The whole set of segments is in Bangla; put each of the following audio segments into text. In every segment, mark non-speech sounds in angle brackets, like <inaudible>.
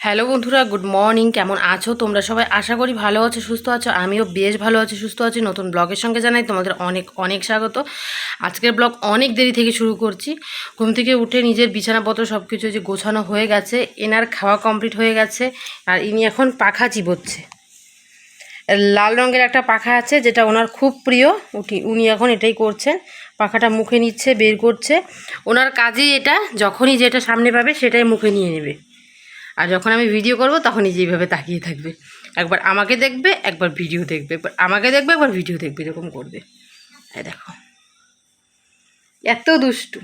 হ্যালো বন্ধুরা, গুড মর্নিং। কেমন আছো তোমরা সবাই? আশা করি ভালো আছো, সুস্থ আছো। আমিও বেশ ভালো আছি, সুস্থ আছি। নতুন ব্লগের সঙ্গে জানাই তোমাদের অনেক অনেক স্বাগত। আজকের ব্লগ অনেক দেরি থেকে শুরু করছি। ঘুম থেকে উঠে নিজের বিছানাপত্র সব কিছু যে গোছানো হয়ে গেছে, এনার খাওয়া কমপ্লিট হয়ে গেছে, আর ইনি এখন পাখা চিবোচ্ছে। লাল রঙের একটা পাখা আছে, যেটা ওনার খুব প্রিয়। উঠি, উনি এখন এটাই করছেন। পাখাটা মুখে নিচ্ছে, বের করছে। ওনার কাজেই এটা, যখনই যেটা সামনে পাবে, সেটাই মুখে নিয়ে নেবে। আর যখন আমি ভিডিও করব তখনই যেভাবে তাকিয়ে থাকবে। একবার আমাকে দেখবে, একবার ভিডিও দেখবে। একবার আমাকে দেখবে, একবার ভিডিও দেখবে, এরকম করবে। এই দেখো। এত দুষ্টু।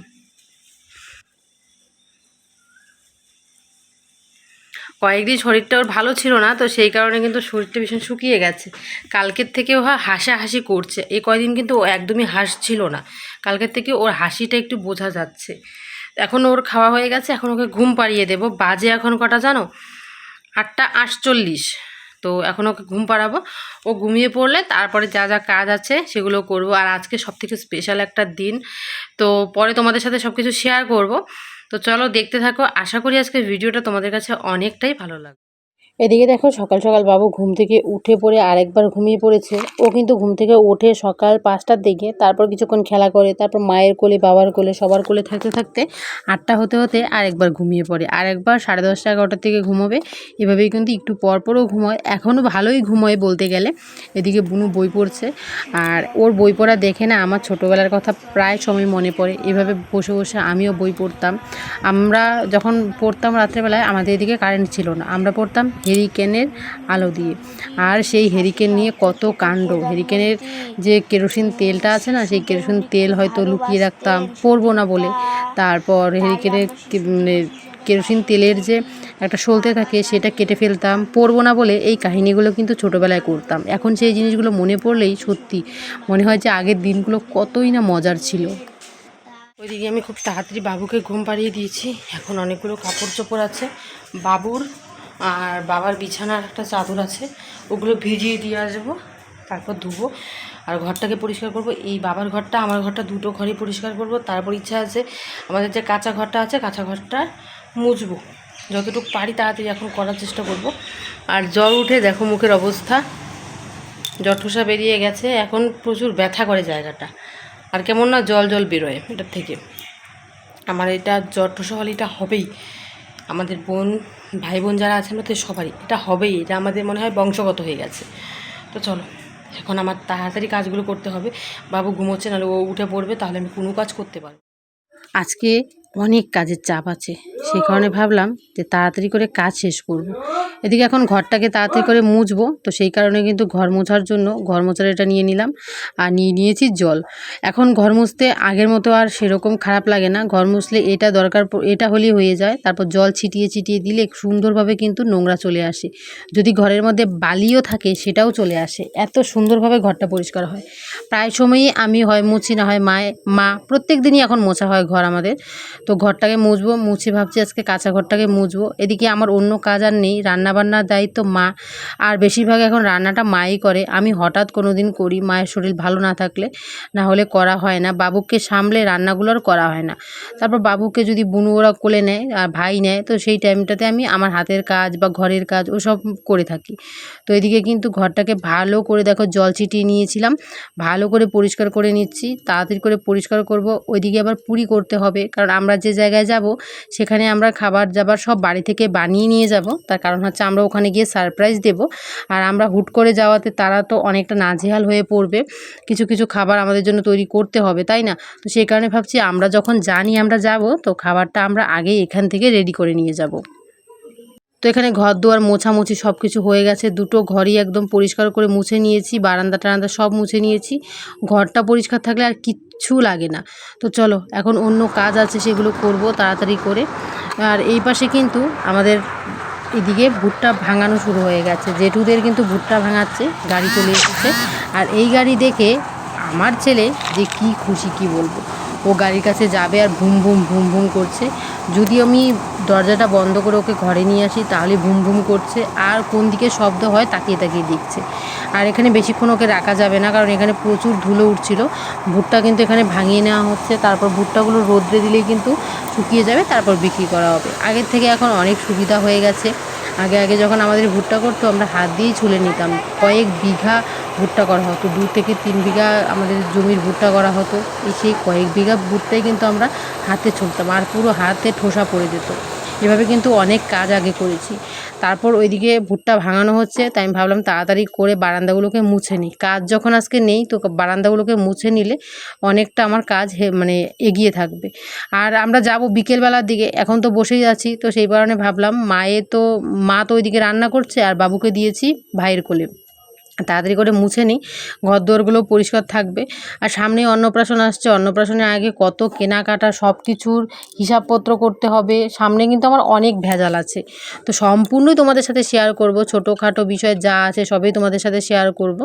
কয়েকদিন শরীরটা ওর ভালো ছিল না, তো সেই কারণে কিন্তু শরীরটা ভীষণ শুকিয়ে গেছে। কালকের থেকে ও হাসাহাসি করছে। এই কয়দিন কিন্তু ও একদমই হাসছিল না। কালকের থেকে ওর হাসিটা একটু বোঝা যাচ্ছে। এখন ওর খাওয়া হয়ে গেছে, এখন ওকে ঘুম পাড়িয়ে দেবো। বাজে এখন কটা জানো? আটটা আটচল্লিশ। তো এখন ওকে ঘুম পাড়াবো। ও ঘুমিয়ে পড়লে তারপরে যা যা কাজ আছে সেগুলো করব। আর আজকে সব থেকে স্পেশাল একটা দিন। তো পরে তোমাদের সাথে সব কিছু শেয়ার করব। তো চলো দেখতে থাকো। আশা করি আজকে ভিডিওটা তোমাদের কাছে অনেকটাই ভালো লাগবে এদিকে দেখো সকাল সকাল বাবু ঘুম থেকে উঠে পড়ে আরেকবার ঘুমিয়ে পড়েছে। ও কিন্তু ঘুম থেকে ওঠে সকাল পাঁচটার দিকে তারপর কিছুক্ষণ খেলা করে, তারপর মায়ের কোলে, বাবার কোলে, সবার কোলে থাকতে থাকতে আটটা হতে হতে আরেকবার ঘুমিয়ে পড়ে। আরেকবার সাড়ে দশটা এগারোটার থেকে ঘুমোবে। এভাবেই কিন্তু একটু পরপরও ঘুমোয়। এখনও ভালোই ঘুমোয় বলতে গেলে। এদিকে বুনু বই পড়ছে। আর ওর বই পড়া দেখে না আমার ছোটোবেলার কথা প্রায় সময় মনে পড়ে। এভাবে বসে বসে আমিও বই পড়তাম। আমরা যখন পড়তাম রাত্রেবেলায়, আমাদের এদিকে কারেন্ট ছিল না। আমরা পড়তাম হেরিকেনের আলো দিয়ে। আর সেই হেরিকেন নিয়ে কত কাণ্ড। হেরিকেনের যে কেরোসিন তেলটা আছে না, সেই কেরোসিন তেল হয়তো লুকিয়ে রাখতাম, পরবো না বলে। তারপর হেরিকেনের মানে কেরোসিন তেলের যে একটা সলতে থাকে, সেটা কেটে ফেলতাম, পরবো না বলে এই কাহিনিগুলো কিন্তু ছোটোবেলায় করতাম। এখন সেই জিনিসগুলো মনে পড়লেই সত্যি মনে হয় যে আগের দিনগুলো কতই না মজার ছিল। ওইদিকে আমি খুব তাড়াতাড়ি বাবুকে ঘুম পাড়িয়ে দিয়েছি। এখন অনেকগুলো কাপড় চোপড় আছে। বাবুর আর বাবার বিছানার একটা চাদর আছে, ওগুলো ভিজিয়ে দিয়ে আসব, তারপর ধুবো। আর ঘরটাকে পরিষ্কার করব। এই বাবার ঘরটা, আমার ঘরটা দুটো ঘরই পরিষ্কার করব। তারপর ইচ্ছা আছে, আমাদের যে কাঁচা ঘরটা আছে, কাঁচা ঘরটা মুছবো। যতটুকু পারি তাড়াতাড়ি এখন করার চেষ্টা করব। আর জ্বর উঠে দেখো মুখের অবস্থা। জঠোসা বেরিয়ে গেছে। এখন প্রচুর ব্যথা করে জায়গাটা। আর কেমন না জল জল বেরোয় এটার থেকে। আমার এটা জঠোসা হলে এটা হবেই। আমাদের বোন ভাই বোন যারা আছেন তো সবারই। এটা হবেই, এটা আমাদের মনে হয় বংশগত হয়ে গেছে। তো চলো, এখন আমার তাড়াতাড়ি কাজগুলো করতে হবে। বাবু ঘুমোচ্ছে, নাহলে ও উঠে পড়বে, তাহলে আমি কোনো কাজ করতে পারব আজকে অনেক কাজের চাপ আছে। সেই কারণে ভাবলাম যে তাড়াতাড়ি করে কাজ শেষ করব। এদিকে এখন ঘরটাকে তাড়াতাড়ি করে মুছবো, তো সেই কারণে কিন্তু ঘর মোছার জন্য ঘর মোছার এটা নিয়ে নিলাম আর নিয়ে নিয়েছি জল। এখন ঘর মুছতে আগের মতো আর সেরকম খারাপ লাগে না। ঘর মুছলে এটা দরকার এটা হলেই হয়ে যায়। তারপর জল ছিটিয়ে ছিটিয়ে দিলে সুন্দরভাবে কিন্তু নোংরা চলে আসে। যদি ঘরের মধ্যে বালিও থাকে সেটাও চলে আসে। এত সুন্দরভাবে ঘরটা পরিষ্কার হয়। প্রায় সময়ই আমি হয় মুছি না হয় মায়ে মা প্রত্যেক দিনই এখন মোছা হয় ঘর আমাদের। তো ঘরটাকে মুছবো, মুছে ভাবছি আজকে কাঁচা ঘরটাকে মুছবো। এদিকে আমার অন্য কাজ আর নেই, রান্নাবান্নার দায়িত্ব মা। আর বেশিরভাগ এখন রান্নাটা মাই করে। আমি হঠাৎ কোনো দিন করি, মায়ের শরীর ভালো না থাকলে, না হলে করা হয় না। বাবুকে সামলে রান্নাগুলো আর করা হয় না। তারপর বাবুকে যদি বুনু ওরা কোলে নেয়, আর ভাই নেয়, তো সেই টাইমটাতে আমি আমার হাতের কাজ বা ঘরের কাজ ওসব করে থাকি। তো এদিকে কিন্তু ঘরটাকে ভালো করে দেখো জল ছিটিয়ে নিয়েছিলাম। ভালো করে পরিষ্কার করে নিচ্ছি, তাড়াতাড়ি করে পরিষ্কার করব। ওইদিকে আবার পুরি করতে হবে, কারণ আমরা যে জায়গায় যাব, সেখানে আমরা খাবার দাবার সব বাড়ি থেকে বানিয়ে নিয়ে যাব। তার কারণ হচ্ছে আমরা ওখানে গিয়ে সারপ্রাইজ দেব। আর আমরা হুট করে যাওয়াতে তারা তো অনেকটা নাজেহাল হয়ে পড়বে। কিছু কিছু খাবার আমাদের জন্য তৈরি করতে হবে, তাই না? তো সেই কারণে ভাবছি আমরা যখন জানি আমরা যাব, তো খাবারটা আমরা আগে এখান থেকে রেডি করে নিয়ে যাব। তো এখানে ঘর দুয়ার মোছামুছি সব কিছু হয়ে গেছে। দুটো ঘরই একদম পরিষ্কার করে মুছে নিয়েছি, বারান্দা টারান্দা সব মুছে নিয়েছি। ঘরটা পরিষ্কার থাকলে আর কিচ্ছু লাগে না। তো চলো, এখন অন্য কাজ আছে সেগুলো করব তাড়াতাড়ি করে। আর এই পাশে কিন্তু আমাদের এদিকে ভুট্টা ভাঙানো শুরু হয়ে গেছে। জেঠুদের কিন্তু ভুট্টা ভাঙাচ্ছে, গাড়ি চলে এসেছে। আর এই গাড়ি দেখে আমার ছেলে যে কি খুশি কি বলব। ও গাড়ির কাছে যাবে আর ভুম ভুম ভুম ভুম করছে। যদি আমি দরজাটা বন্ধ করে ওকে ঘরে নিয়ে আসি, তাহলে ভুম ভুম করছে। আর কোন দিকে শব্দ হয় তাকিয়ে তাকিয়ে দেখছে। আর এখানে বেশিক্ষণ ওকে রাখা যাবে না, কারণ এখানে প্রচুর ধুলো উঠছিল। ভুট্টা কিন্তু এখানে ভাঙিয়ে নেওয়া হচ্ছে। তারপর ভুট্টাগুলো রোদ্রে দিলেই কিন্তু শুকিয়ে যাবে, তারপর বিক্রি করা হবে। আগের থেকে এখন অনেক সুবিধা হয়ে গেছে। আগে আগে যখন আমাদের ভুট্টা করতো, আমরা হাত দিয়েই ছুলে নিতাম। কয়েক বিঘা ভুট্টা করা হতো, দু থেকে তিন বিঘা আমাদের জমির ভুট্টা করা হতো। এই সেই কয়েক বিঘা ভুট্টাই কিন্তু আমরা হাতে ছুলতাম, আর পুরো হাতে ঠোসা পড়ে যেত। এভাবে কিন্তু অনেক কাজ আগে করেছি। তারপর ওইদিকে ভুট্টা ভাঙানো হচ্ছে, তাই আমি ভাবলাম তাড়াতাড়ি করে বারান্দাগুলোকে মুছে নিই। কাজ যখন আজকে নেই, তো বারান্দাগুলোকে মুছে নিলে অনেকটা আমার কাজ মানে এগিয়ে থাকবে। আর আমরা যাব বিকেলবেলার দিকে, এখন তো বসেই আছি, তো সেই কারণে ভাবলাম মায়ে তো, মা তো ওইদিকে রান্না করছে, আর বাবুকে দিয়েছি ভাইয়ের কোলে। তাড়াতাড়ি করে মুছে নিই। ঘর দোরগুলো পরিষ্কার থাকবে। আর সামনেই অন্নপ্রাশন আসছে। অন্নপ্রাশনের আগে কত কেনাকাটা সব কিছুর হিসাবপত্র করতে হবে। সামনে কিন্তু আমার অনেক ভেজাল আছে। তো সম্পূর্ণই তোমাদের সাথে শেয়ার করব। ছোটোখাটো বিষয় যা আছে সবই তোমাদের সাথে শেয়ার করব।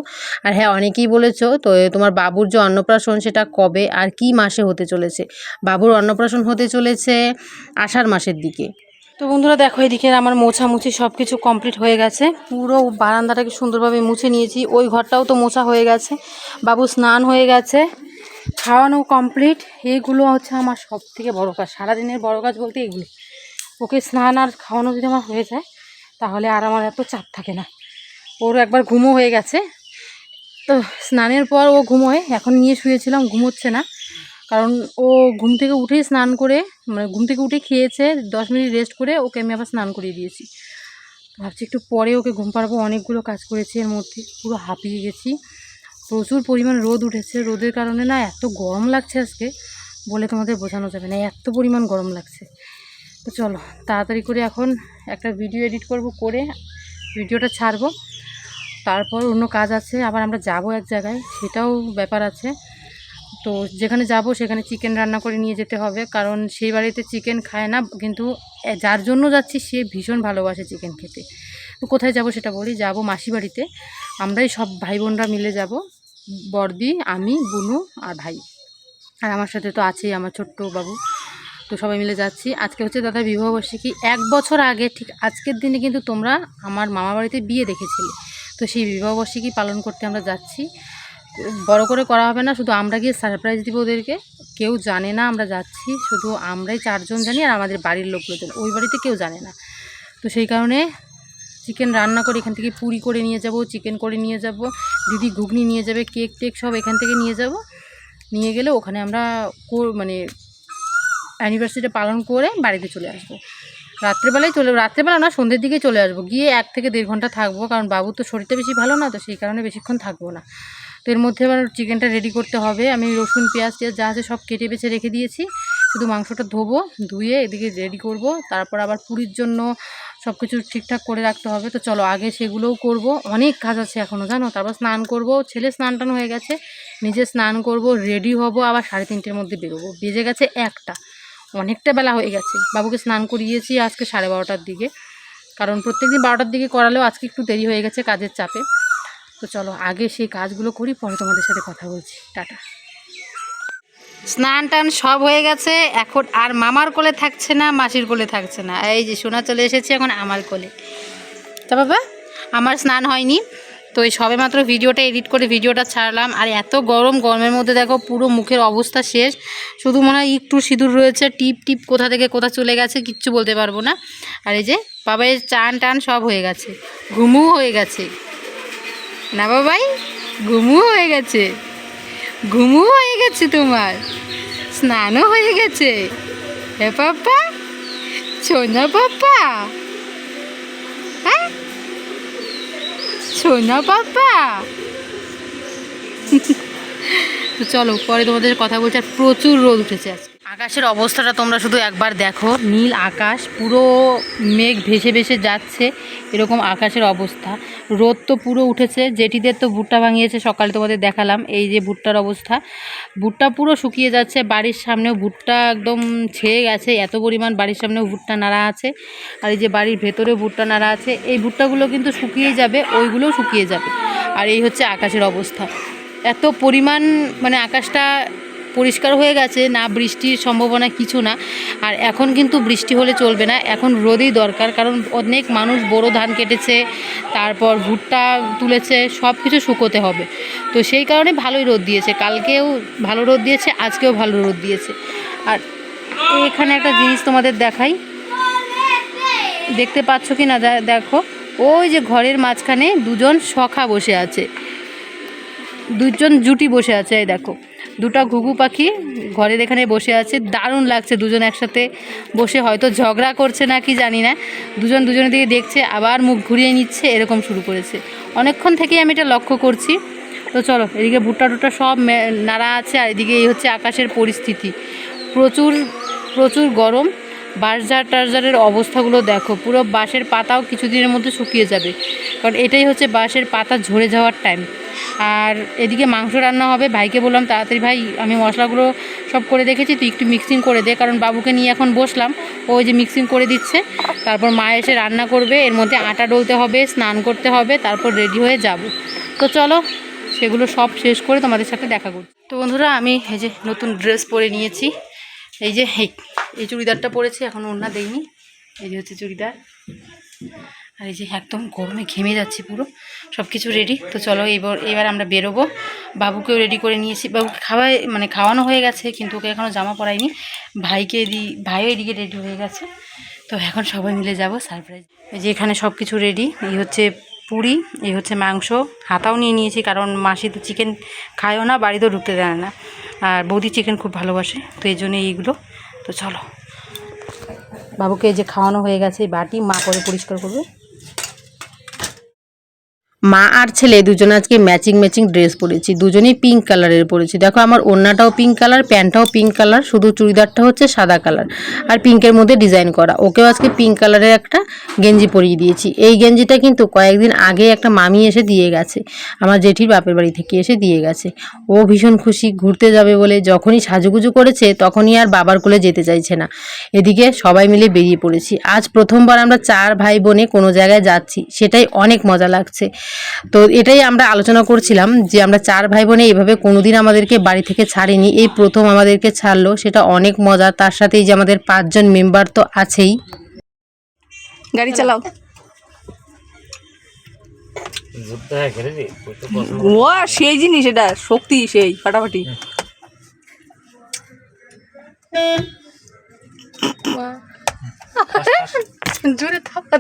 আর হ্যাঁ অনেকেই বলেছ, তো তোমার বাবুর যে অন্নপ্রাশন সেটা কবে আর কি মাসে হতে চলেছে? বাবুর অন্নপ্রাশন হতে চলেছে আষাঢ় মাসের দিকে। তো বন্ধুরা দেখো এদিকে আমার মোছামুছি সব কিছু কমপ্লিট হয়ে গেছে। পুরো বারান্দাটাকে সুন্দরভাবে মুছে নিয়েছি। ওই ঘরটাও তো মোছা হয়ে গেছে। বাবু স্নান হয়ে গেছে। খাওয়ানো কমপ্লিট। এইগুলো হচ্ছে আমার সব থেকে বড়ো কাজ। সারাদিনের বড়ো কাজ বলতে এগুলো। ওকে স্নান আর খাওয়ানো যদি আমার হয়ে যায়, তাহলে আর আমার এত চাপ থাকে না। ওর একবার ঘুমো হয়ে গেছে। তো স্নানের পর ও ঘুমোয়। এখন নিয়ে শুয়েছিলাম, ঘুমোচ্ছে না। কারণ ও ঘুম থেকে উঠেই স্নান করে মানে ঘুম থেকে উঠে খেয়েছে, দশ মিনিট রেস্ট করে ওকে আমি আবার স্নান করিয়ে দিয়েছি। ভাবছি একটু পরে ওকে ঘুম পাড়াবো, অনেকগুলো কাজ করেছি এর মধ্যে, পুরো হাঁপিয়ে গেছি। প্রচুর পরিমাণ রোদ উঠেছে, রোদের কারণে না এত গরম লাগছে আজকে, বলে তোমাদের বোঝানো যাবে না, এত পরিমাণ গরম লাগছে। তো চলো, তাড়াতাড়ি করে এখন একটা ভিডিও এডিট করব, করে ভিডিওটা ছাড়বো। তারপর অন্য কাজ আছে, আবার আমরা যাব এক জায়গায়, সেটাও ব্যাপার আছে। তো যেখানে যাব সেখানে চিকেন রান্না করে নিয়ে যেতে হবে। কারণ সেই বাড়িতে চিকেন খায় না, কিন্তু যার জন্য যাচ্ছি সে ভীষণ ভালোবাসে চিকেন খেতে। তো কোথায় যাব সেটা বলি, যাব মাসি বাড়িতে। আমরাই সব ভাই বোনরা মিলে যাব বর্দি আমি, বুনু আর ভাই। আর আমার সাথে তো আছেই আমার ছোট্ট বাবু। তো সবাই মিলে যাচ্ছি। আজকে হচ্ছে দাদা বিবাহবার্ষিকী। এক বছর আগে, ঠিক আজকের দিনে কিন্তু তোমরা আমার মামা বাড়িতে বিয়ে দেখেছিলে। তো সেই বিবাহবার্ষিকী পালন করতে আমরা যাচ্ছি। বড় করে করা হবে না, শুধু আমরা গিয়ে সারপ্রাইজ দিব ওদেরকে। কেউ জানে না আমরা যাচ্ছি, শুধু আমরাই চারজন জানি আর আমাদের বাড়ির লোকগুলো জানে ওই বাড়িতে কেউ জানে না। তো সেই কারণে চিকেন রান্না করে এখান থেকে পুরি করে নিয়ে যাব চিকেন করে নিয়ে যাব, দিদি ঘুগনি নিয়ে যাবে কেক টেক সব এখান থেকে নিয়ে যাব। নিয়ে গেলে ওখানে আমরা মানে অ্যানিভার্সারিটা পালন করে বাড়িতে চলে আসব। রাত্রেবেলায় চলে রাত্রেবেলা না, সন্ধ্যের দিকেই চলে আসব। গিয়ে এক থেকে দেড় ঘণ্টা থাকব, কারণ বাবুর তো শরীরটা বেশি ভালো না, তো সেই কারণে বেশিক্ষণ থাকব না। তো এর মধ্যে এবার চিকেনটা রেডি করতে হবে। আমি রসুন, পেঁয়াজ, টেয়াজ যা আছে সব কেটে বেছে রেখে দিয়েছি। শুধু মাংসটা ধোবো, ধুয়ে এদিকে রেডি করব। তারপর আবার পুরীর জন্য সব কিছু ঠিকঠাক করে রাখতে হবে। তো চলো আগে সেগুলোও করব। অনেক কাজ আছে এখনও জানো? তারপর স্নান করব। ছেলে স্নান টান হয়ে গেছে। নিজে স্নান করব রেডি হব। আবার সাড়ে তিনটের মধ্যে বেরোবো। বেজে গেছে একটা। অনেকটা বেলা হয়ে গেছে। বাবুকে স্নান করিয়েছি আজকে সাড়ে বারোটার দিকে। কারণ প্রত্যেকদিন বারোটার দিকে করালেও আজকে একটু দেরি হয়ে গেছে কাজের চাপে। তো চলো, আগে সেই কাজগুলো করি, পরে তোমাদের সাথে কথা বলছি। টাটা। স্নান টান সব হয়ে গেছে, এখন আর মামার কোলে থাকছে না, মাসির কোলে থাকছে না। এই যে সোনা চলে এসেছে, এখন আমার কোলে। তা বাবা, আমার স্নান হয়নি, তো এই সবে মাত্র ভিডিওটা এডিট করে ভিডিওটা ছাড়লাম। আর এত গরম, গরমের মধ্যে দেখো পুরো মুখের অবস্থা শেষ। শুধু মনে হয় একটু সিঁদুর রয়েছে, টিপ টিপ কোথা থেকে কোথা চলে গেছে, কিচ্ছু বলতে পারব না। আর এই যে বাবাই চান টান সব হয়ে গেছে, ঘুমও হয়ে গেছে। না বাবাই ঘুমু হয়ে গেছে। ঘুমু হয়ে গেছে তোমার। স্নানও হয়ে গেছে। হে পাপ্পা, সোনা পাপ্পা। হ্যাঁ? সোনা পাপ্পা। তো চলো, পরে তোমাদের কথা বলছি, আর প্রচুর রোদ উঠেছে আজকে। আকাশের অবস্থাটা তোমরা শুধু একবার দেখো। নীল আকাশ, পুরো মেঘ ভেসে ভেসে যাচ্ছে, এরকম আকাশের অবস্থা। রোদ তো পুরো উঠেছে, জেঠিদের তো ভুট্টা ভাঙিয়েছে, সকালে তোমাদের দেখালাম, এই যে ভুট্টার অবস্থা। ভুট্টা পুরো শুকিয়ে যাচ্ছে, বাড়ির সামনেও ভুট্টা একদম ছেয়ে গেছে, এত পরিমাণ বাড়ির সামনেও ভুট্টা নাড়া আছে। আর এই যে বাড়ির ভেতরেও ভুট্টা নাড়া আছে, এই ভুট্টাগুলো কিন্তু শুকিয়ে যাবে, ওইগুলোও শুকিয়ে যাবে। আর এই হচ্ছে আকাশের অবস্থা। এত পরিমাণ মানে আকাশটা পরিষ্কার হয়ে গেছে, না বৃষ্টির সম্ভাবনা কিছু না। আর এখন কিন্তু বৃষ্টি হলে চলবে না, এখন রোদই দরকার, কারণ অনেক মানুষ বড় ধান কেটেছে, তারপর ভুট্টা তুলেছে সব কিছু শুকোতে হবে। তো সেই কারণে ভালোই রোদ দিয়েছে, কালকেও ভালো রোদ দিয়েছে, আজকেও ভালো রোদ দিয়েছে। আর এখানে একটা জিনিস তোমাদের দেখাই। দেখতে পাচ্ছ কি না দেখো, ওই যে ঘরের মাঝখানে দুজন সখা বসে আছে, দুজন জুটি বসে আছে, এই দেখো। দুটো ঘুঘু পাখি ঘরের এখানে বসে আছে। দারুণ লাগছে দুজন একসাথে বসে। হয়তো ঝগড়া করছে না, কি জানি না। দুজন দুজনের দিকে দেখছে, আবার মুখ ঘুরিয়ে নিচ্ছে, এরকম শুরু করেছে। অনেকক্ষণ থেকেই আমি এটা লক্ষ্য করছি। তো চলো, এদিকে ভুট্টা টুট্টা সব নাড়া আছে, আর এদিকে এই হচ্ছে আকাশের পরিস্থিতি। প্রচুর প্রচুর গরম। বাঁশঝাড় টারঝাড়ের অবস্থাগুলো দেখো, পুরো বাঁশের পাতাও কিছুদিনের মধ্যে শুকিয়ে যাবে। কারণ এটাই হচ্ছে বাঁশের পাতা ঝরে যাওয়ার টাইম আর এদিকে মাংস রান্না হবে। ভাইকে বললাম, তাড়াতাড়ি ভাই, আমি মশলাগুলো সব করে দেখেছি, তুই একটু মিক্সিং করে দে। কারণ বাবুকে নিয়ে এখন বসলাম, ও যে মিক্সিং করে দিচ্ছে। তারপর মা এসে রান্না করবে, এর মধ্যে আটা ডলতে হবে, স্নান করতে হবে, তারপর রেডি হয়ে যাব। তো চলো, সেগুলো সব শেষ করে তোমাদের সাথে দেখা করছি। তো বন্ধুরা, আমি এই যে নতুন ড্রেস পরে নিয়েছি। এই যে এই চুড়িদারটা পরেছি, এখন ওড়না দেইনি। এই যে হচ্ছে চুড়িদার। আর এই যে একদম গরমে ঘেমে যাচ্ছে পুরো সব কিছু রেডি তো চলো এবার এবার আমরা বেরোবো। বাবুকেও রেডি করে নিয়েছি। বাবুকে খাওয়াই মানে খাওয়ানো হয়ে গেছে, কিন্তু ওকে এখনও জামা পরাইনি ভাইকে দি, ভাইও এদিকে রেডি হয়ে গেছে। তো এখন সবাই মিলে যাব সারপ্রাইজ এই যে এখানে সব কিছু রেডি এই হচ্ছে পুরি, এই হচ্ছে মাংস। হাতাও নিয়ে নিয়েছি, কারণ মাসি তো চিকেন খায়ও না, বাড়িতেও ঢুকতে দেয় না। আর বৌদি চিকেন খুব ভালোবাসে, তো এই জন্য এইগুলো। তো চলো। বাবুকে যে খাওয়ানো হয়ে গেছে বাটি মা করে পরিষ্কার করবে। মা আর ছেলে দুজন আজকে ম্যাচিং ম্যাচিং ড্রেস পরেছি। দুজনেই পিঙ্ক কালারের পরেছি। দেখো আমার ওড়নাটাও পিঙ্ক কালার প্যান্টটাও পিঙ্ক কালার শুধু চুড়িদারটা হচ্ছে সাদা কালার আর পিঙ্কের মধ্যে ডিজাইন করা। ওকেও আজকে পিঙ্ক কালারের একটা গেঞ্জি পরিয়ে দিয়েছি। এই গেঞ্জিটা কিন্তু কয়েকদিন আগে একটা মামি এসে দিয়ে গেছে। আমার জেঠির বাপের বাড়ি থেকে এসে দিয়ে গেছে। ও ভীষণ খুশি, ঘুরতে যাবে বলে যখনই সাজুগুজু করেছে তখনই আর বাবার কোলে যেতে চাইছে না। এদিকে সবাই মিলে বেরিয়ে পড়েছি। আজ প্রথমবার আমরা চার ভাই বোনে কোনো জায়গায় যাচ্ছি। সেটাই অনেক মজা লাগছে। তো এটাই আমরা আলোচনা করছিলাম যে আমরা চার ভাই বোনে এভাবে কোনোদিন আমাদেরকে বাড়ি থেকে ছাড়েনি। এই প্রথম আমাদেরকে ছাড়লো সেটা অনেক মজা। তার সাথেই যে আমাদের পাঁচজন মেম্বার তো আছেই। গাড়ি চালাও। হয়ে ও সেই জিনিস এটা শক্তি সেই ফাটাফাটি। জোরে থাকা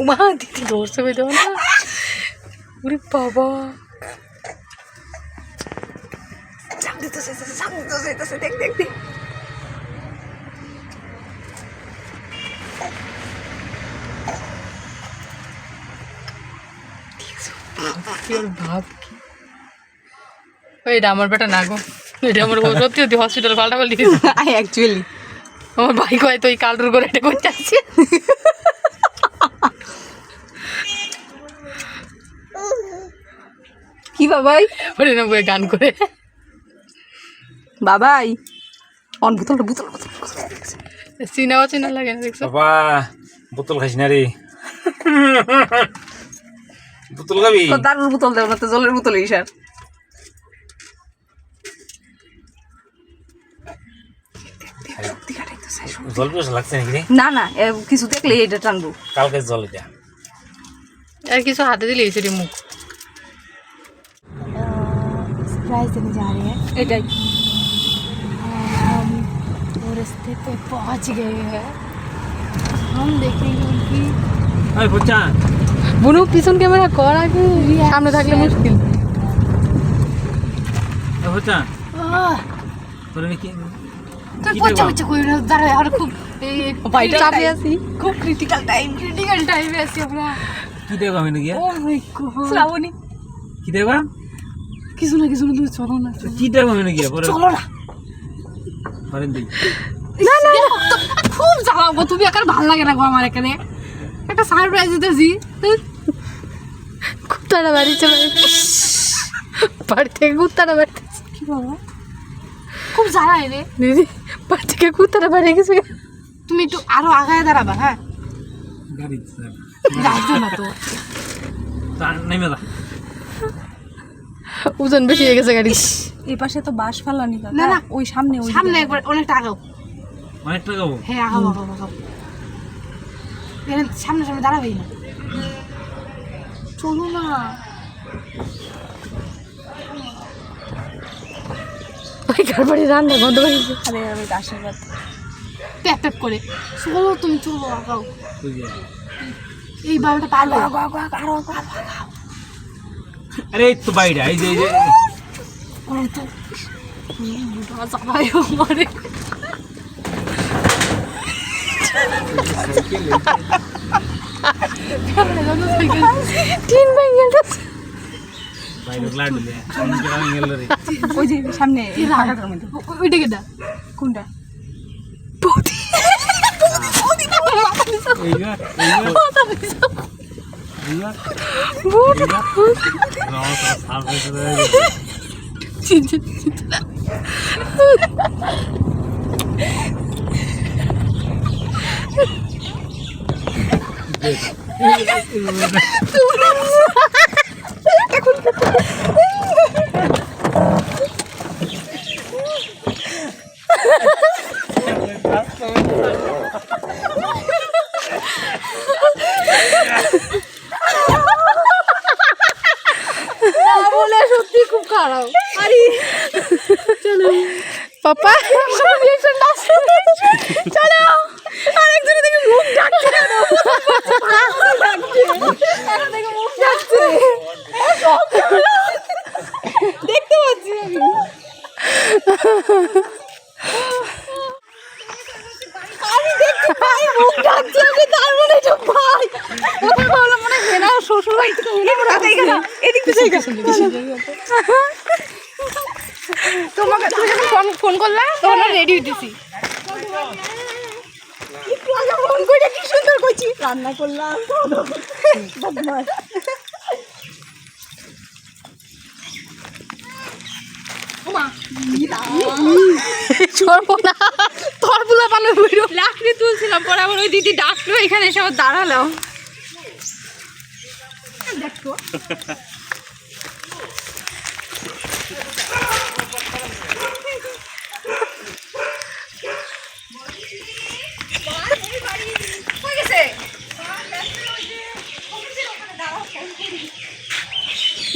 উমা দিদি ধরছে না উরে বাবা দেখ দেখ দেখ কি ওর ভাব কি এটা আমার বেটা না গো এটা আমার সত্যি সত্যি হসপিটাল পাল্টা পাল্টি আই অ্যাকচুয়ালি আমার ভাই কয় তো এই কালটুর করে এটা করতে আসছে কি বাবাই? ওরে না বয়ে গান করে। বাবাই। অন বোতল বোতল চিনা লাগে না দেখছ? বাবা বোতল না রে। <laughs> বোতল খাবি? তো দারুর বোতল না তো জলের বোতল ইসার জল পিয়াস লাগছে নাকি রে না না এ কিছু দেখলে এটা টানবো কালকে জল দেয়া আর কিছু হাতে দিলে এসে মুখ सरप्राइज देने जा रहे हैं এটাই हम वो रास्ते पे पहुंच गए हैं हम देखेंगे उनकी ওই বচ্চা বুনু পিছন ক্যামেরা কর আগে সামনে থাকলে মুশকিল ওই বচ্চা आह, তোর পচা পচা কই না আর খুব চাপে আছি খুব ক্রিটিক্যাল টাইম ক্রিটিক্যাল টাইমে আছি আমরা। কি দেব আমি নাকি? Oh my God Shraboni. কি কিছু না কিছু না তুমি চলো না কি দেব আমি নাকি? পরে চলো না। পারেন দি না না খুব জ্বালাবো তুমি একার লাগে না গো আমার এখানে। একটা সারপ্রাইজ দিতেছি। খুব তাড়াতাড়ি চলে মানে- বাড়ি থেকে খুব তাড়াতাড়ি কি বাবা খুব জ্বালায় রে দিদি বাড়ি থেকে কুত্তাটা বাড়ি গেছে তুমি একটু আরও আগায় দাঁড়াবা হ্যাঁ? গাড়ি না তো। নেমে যা। ওজন বেশি হয়ে গেছে গাড়ি এই পাশে তো বাস ফালানি না, না। ওই সামনে ওই সামনে একবার অনেকটা আগাও। অনেক হব হ্যাঁ আগাও আগাও আগাও। সামনে সামনে দাঁড়াবেই না। চলো না। ওই কারবারে রান্না বন্ধ করে দিয়েছে। আরে আমি তো আশীর্বাদ। প্যাক প্যাক করে চলো তুমি চলো আগাও তুই যা। এই বারোটা পারব আরে এই তো বাইরে এই যে এই যে। সবাই মরে। তিন ভেঙে গেছে বাইরে লাডু লে আমি আমি গেল রে ওই যে সামনে এই ফাঁকাটার মধ্যে ওইটা কেটা কোনটা এইগা এইগা এইগা নাও তো সার্ভিস রে বলে সত্যি খুব খারাপ আরে চলো পাপা সব রিঅ্যাকশন আসছে চলো আরেকজনের দিকে মুখ ডাকছে কেন এখন থেকে মুখ ডাকছে দেখতে পাচ্ছি আমি আমি দেখতে পাই মুখ ডাকছে আমি তার মানে এটা ভাই প্রথমে ভাবলাম মনে হয় হেনা শ্বশুর বাড়ি থেকে হেনা এদিক থেকে তোমাকে তুমি যখন ফোন ফোন করলা তখন রেডি হইতেছি। একটু আগে ফোন করে কি সুন্দর কইছি রান্না করলাম। তোর বুলা ভিডিও লাকড়ি তুলছিলাম পরে আবার ওই দিদি ডাকলো এখানে এসে আবার দাঁড়ালাম।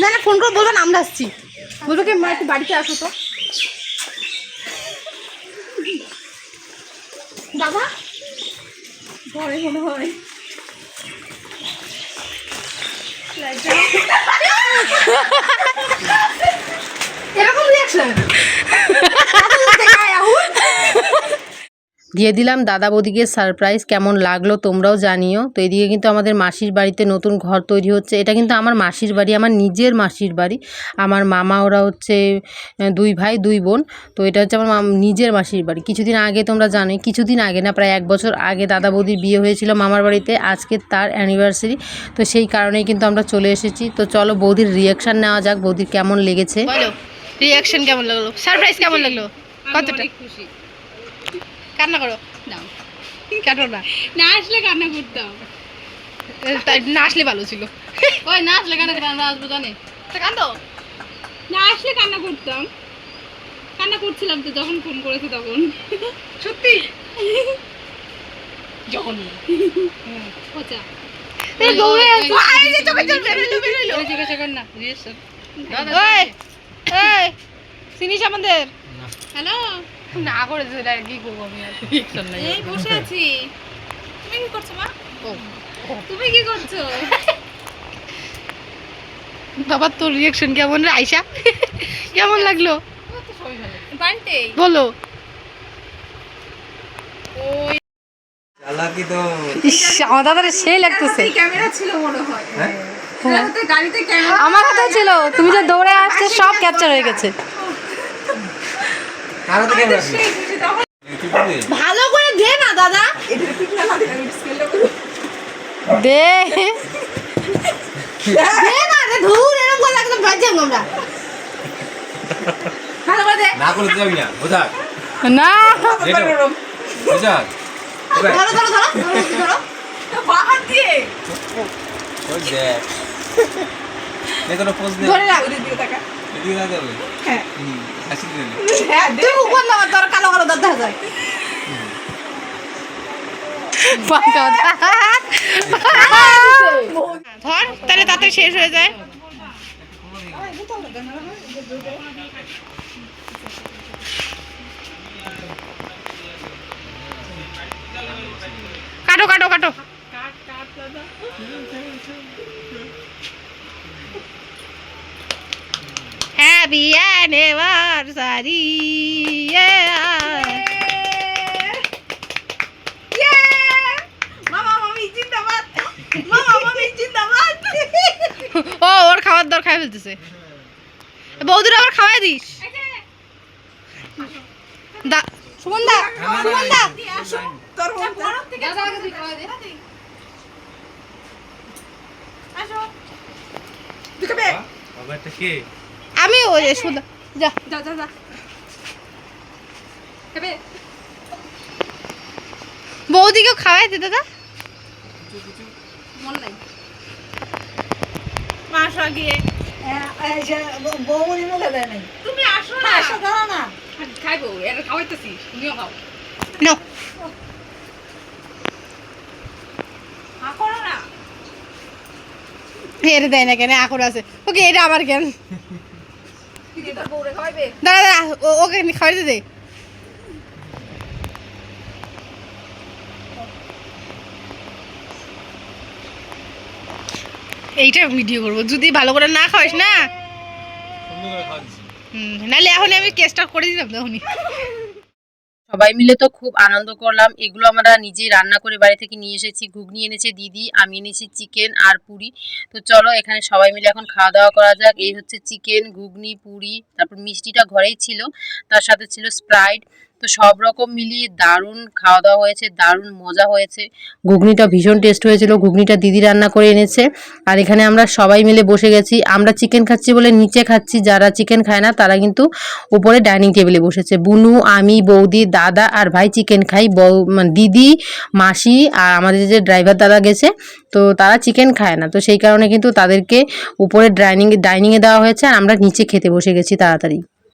না না ফোন করে বলবেন আমরা আসছি। বলব কি, মা, একটু বাড়িতে আসো তো। দাদা পরে মনে হয়। এরকম রিয়াকশন <laughs> দিয়ে দিলাম। দাদা বৌদিকে সারপ্রাইজ কেমন লাগল তোমরাও জানিও। তো এদিকে কিন্তু আমাদের মাসির বাড়িতে নতুন ঘর তৈরি হচ্ছে। এটা কিন্তু আমার মাসির বাড়ি আমার নিজের মাসির বাড়ি। আমার মামা ওরা হচ্ছে দুই ভাই দুই বোন। তো এটা হচ্ছে আমার নিজের মাসির বাড়ি। কিছুদিন আগে তোমরা জানোই কিছুদিন আগে না প্রায় এক বছর আগে দাদা বৌদির বিয়ে হয়েছিল মামার বাড়িতে। আজকে তার অ্যানিভার্সারি তো সেই কারণেই কিন্তু আমরা চলে এসেছি। তো চলো বৌদির রিয়াকশান নেওয়া যাক বৌদির কেমন লেগেছে। রিয়াকশন কেমন লাগল? সারপ্রাইজ কেমন লাগল? কতটা? খুশি। কান্না করো। না কেন না। না আসলে কান্না করতাম। না আসলে ভালো ছিল। ওই না আসলে কান্না করতাম আসব জানে। কান্দো না আসলে কান্না করতাম। কান্না করছিলাম তো যখন ফোন করেছে তখন। সত্যি? যখন। পচা। জিজ্ঞাসা কর না আমাদের। হ্যালো? না করে কি করব আমি আর? নাই এই বসে আছি। তুমি কি করছ মা? তুমি কি করছ? বাবা তোর রিয়াকশন কেমন রে আয়শা? কেমন লাগল? বলো। ওই চালাকি তো ইস আমার দাদার সেই লাগতেছে। ক্যামেরা ছিল মনে হয়। হাতে গাড়িতে ক্যামেরা আমার হাতে ছিল তুমি যে দৌড়ে আসছে সব ক্যাপচার হয়ে গেছে কারও তো ক্যামেরা সেই খুশি তখন ভালো করে দে না দাদা। দে। দে না রে ধুর এরকম করে একদম বাজে আমরা। ভালো করে দে। না করতে যাবি না বোঝা। না। বোঝা। ধরো। ধরো ধরো ধরো বাহার দিয়ে। ওই দেখ এই কোনো পোজ নেই ধরে রাখ। ওদের দিকে তাকা না যাবে হ্যাঁ। বন্ধ তাহলে তাতে শেষ হয়ে যায়। কাটো কাটো কাটো। মামা মামি জিন্দাবাদ ও ওর খাবার দর খাই ফেলতেছে। বৌদির আবার খাওয়াই দিস? দা সুমন দা সুমন দা। তোর দে। আসো। তুই খাবে? বাবা এটা কে? আমি ওই যে সুদা যা। যা যা যা। বৌদিকেও খাওয়াই দে দাদা। মন নাই। মাসা গিয়ে বৌমনি মুখে দেয় নাই। তুমি আসো না। আসো দাঁড়া না। খাইবো এটা খাওয়াইতেছি তুমিও খাও। নো। হা করো না। এর দেয় না কেন আকর আছে। ওকে এটা আমার কেন দিদি তোর বউরে খাওয়াইবে দাঁড়া দাঁড়া ওকে খাওয়াইতে দে। এইটা ভিডিও করব। যদি ভালো করে না খাওয়াস না। সুন্দর করে খাওয়া দিছি। হুম, নাহলে এখন আমি কেসটা করে দিলাম তখনই। সবাই মিলে তো খুব আনন্দ করলাম। এগুলো আমরা নিজেই রান্না করে বাড়ি থেকে নিয়ে এসেছি। ঘুগনি এনেছে দিদি, আমি এনেছি চিকেন আর পুরি। তো চলো এখানে সবাই মিলে এখন খাওয়া দাওয়া করা যাক। এই হচ্ছে চিকেন, ঘুগনি, পুরি, তারপর মিষ্টিটা ঘরেই ছিল। তার সাথে ছিল স্প্রাইট। তো সব রকম মিলিয়ে দারুণ খাওয়া দাওয়া হয়েছে, দারুণ মজা হয়েছে। ঘুগনিটা ভীষণ টেস্ট হয়েছিল, ঘুগনিটা দিদি রান্না করে এনেছে। আর এখানে আমরা সবাই মিলে বসে গেছি। আমরা চিকেন খাচ্ছি বলে নিচে খাচ্ছি, যারা চিকেন খায় না, তারা কিন্তু উপরে ডাইনিং টেবিলে বসেছে। বুনু, আমি, বৌদি, দাদা আর ভাই চিকেন খাই। মানে দিদি, মাসি আর আমাদের যে ড্রাইভার দাদা গেছে, তো তারা চিকেন খায় না। তো সেই কারণে কিন্তু তাদেরকে উপরে ডাইনিং ডাইনিংয়ে দেওয়া হয়েছে আর আমরা নিচে খেতে বসে গেছি তাড়াতাড়ি।